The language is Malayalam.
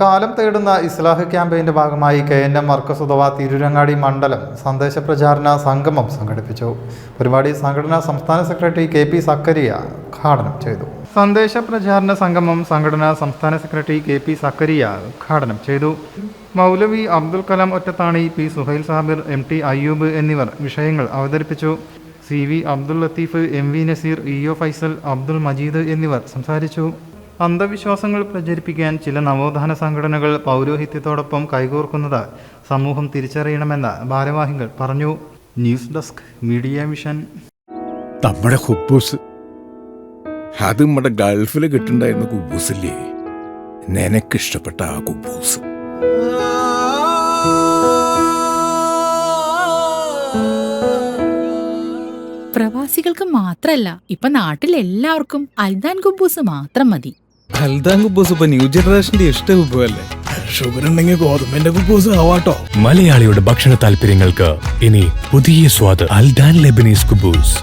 കാലം തേടുന്ന ഇസ്ലാഹ് ക്യാമ്പയിന്റെ ഭാഗമായി K N M Markaz Udawa Tirurangadi മണ്ഡലം സന്ദേശ പ്രചാരണ സംഗമം സംഘടിപ്പിച്ചു. പരിപാടി സംഘടനാ സംസ്ഥാന സെക്രട്ടറി കെ പി സക്കരിയ ഉദ്ഘാടനം ചെയ്തു. സന്ദേശ പ്രചാരണ സംഗമം സംഘടനാ സംസ്ഥാന സെക്രട്ടറി കെ പി സക്കരിയ ഉദ്ഘാടനം ചെയ്തു. Maulavi Abdul Kalam Ottathani P Suhail Sabir M T Ayyub എന്നിവർ വിഷയങ്ങൾ അവതരിപ്പിച്ചു. C V Abdul Latheef M V Naseer E O Faisal Abdul Majeed എന്നിവർ സംസാരിച്ചു. അന്ധവിശ്വാസങ്ങൾ പ്രചരിപ്പിക്കാൻ ചില നവോത്ഥാന സംഘടനകൾ പൗരോഹിത്യത്തോടൊപ്പം കൈകോർക്കുന്നത് സമൂഹം തിരിച്ചറിയണമെന്ന് ഭാരവാഹികൾ പറഞ്ഞു. News desk media mission. നമ്മുടെ ഹുബൂസ്. അത് നമ്മുടെ ഗൾഫിൽ കിട്ടുണ്ടായിരുന്ന കുബൂസില്ലേ? നിനക്കിഷ്ടപ്പെട്ട ആ കുബൂസ്. പ്രവാസികൾക്ക് മാത്രല്ല ഇപ്പൊ നാട്ടിൽ എല്ലാവർക്കും അൽദാൻ കുബൂസ് മാത്രം മതി. ഹൽദാൻ കുബൂസ് ഇപ്പൊ ന്യൂ ജനറേഷന്റെ ഇഷ്ട കുബുവല്ലേ ഷുഗർ ഉണ്ടെങ്കിൽ ഗോതമ്പിന്റെ കുബൂസ് ആവാട്ടോ. മലയാളിയുടെ ഭക്ഷണ താല്പര്യങ്ങൾക്ക് ഇനി പുതിയ സ്വാദ് അൽദാൻ ലെബനീസ് കുബൂസ്.